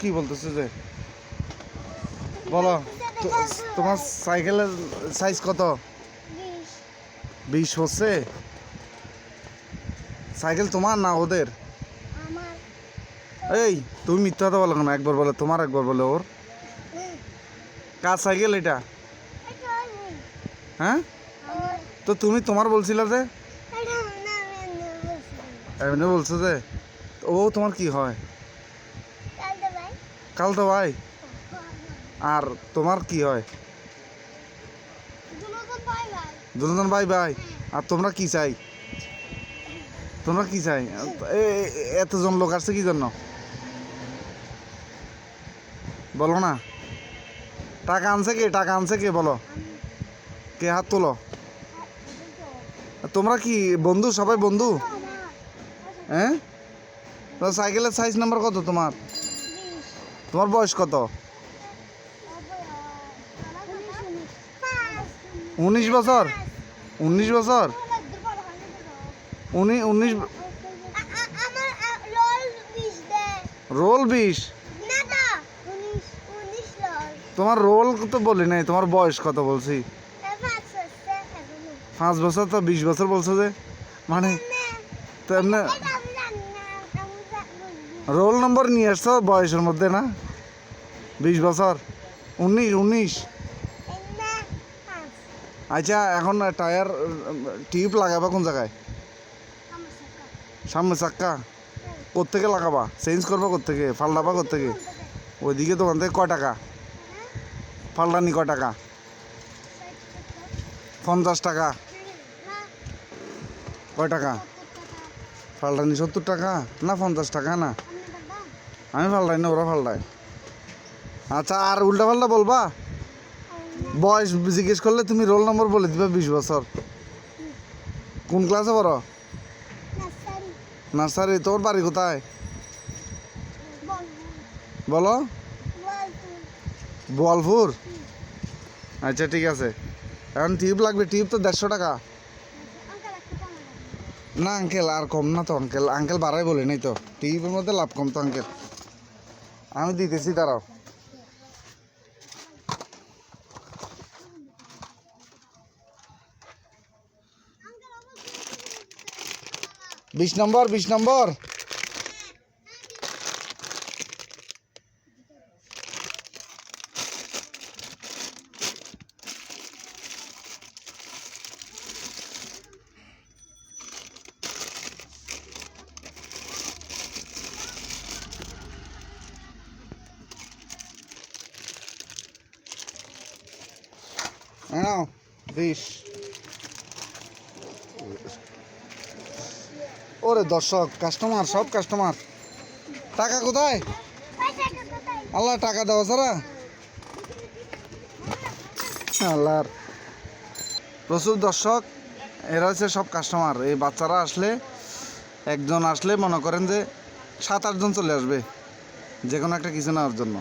কি বলতেছে যে? বলো তোমার সাইকেলের সাইজ কত? বিশ। হচ্ছে? সাইকেল তোমার না ওদের? এই তুমি মিথ্যা কথা বলো কেন? একবার বলে তোমার একবার বলে ওর। কার সাইকেল এটা? হ্যাঁ? তো তুমি তোমার বলছিলে যে? না বলছি এমনি বলছো যে? ও তোমার কি হয়? কাল তো ভাই। আর তোমার কি হয়? দুজন ভাই ভাই। আর তোমরা কি চাই? তোমরা কি চাই? এতজন লোক আসছে কি জন্য? বলো না। টাকা আনছে কে? টাকা আনছে কে? বলো। কে হাত তোলো? তোমরা কি বন্ধু? সবাই বন্ধু? হ্যাঁ? সাইকেলের সাইজ নাম্বার কত তোমার? তোমার বয়স কত? উনিশ বছর? উনিশ বছর? উনি উনিশ রোল বিশ। তোমার রোল তো বলি নাই তোমার বয়স কত বলছি? পাঁচ বছর তো বিশ বছর বলছো যে? মানে তো এমনি রোল নম্বর নিয়ে আসছো বয়সের মধ্যে না? বিশ বছর। উনিশ উনিশ। আচ্ছা এখন টায়ার, টিউব লাগাবা কোন জায়গায়? সামনে চাক্কা। কোত্থেকে লাগাবা? চেঞ্জ করবা কোত্থেকে? ফাল্টাবা কোত্থেকে? ওইদিকে দোকান থেকে কয় টাকা? ফাল্টানি কয় টাকা? পঞ্চাশ টাকা। কয় টাকা? ফাল্টানি সত্তর টাকা? না, পঞ্চাশ টাকা না। আমি ফাল্টাই না, ওরা ফাল্টায়। আচ্ছা আর উল্টা পাল্টা বলবা? বয়স জিজ্ঞেস করলে তুমি রোল নম্বর বলে দিবা বিশ বছর। কোন ক্লাসে পড়ো? নার্সারি। তোর বাড়ি কোথায়? বলো। বলপুর আচ্ছা ঠিক আছে। এখন টিউব লাগবে, টিউব তো দেড়শো টাকা। না, আঙ্কেল, আর কম না তো, আঙ্কেল। আঙ্কেল বাড়াই বলে, নাই তো। টিউবের মধ্যে লাভ কম তো, আঙ্কেল। আমি দিতেছি, দাঁড়াও। বিশ নম্বর বিশ নম্বর নাও বিশ ওরে দর্শক কাস্টমার সব কাস্টমার টাকা কোথায়? আল্লাহ টাকা দেওয়া ছাড়া আল্লাহর। প্রচুর দর্শক, এরা হচ্ছে সব কাস্টমার এই বাচ্চারা আসলে, একজন আসলে মনে করেন যে সাত আটজন চলে আসবে যে কোনো একটা কিছু নেওয়ার জন্য।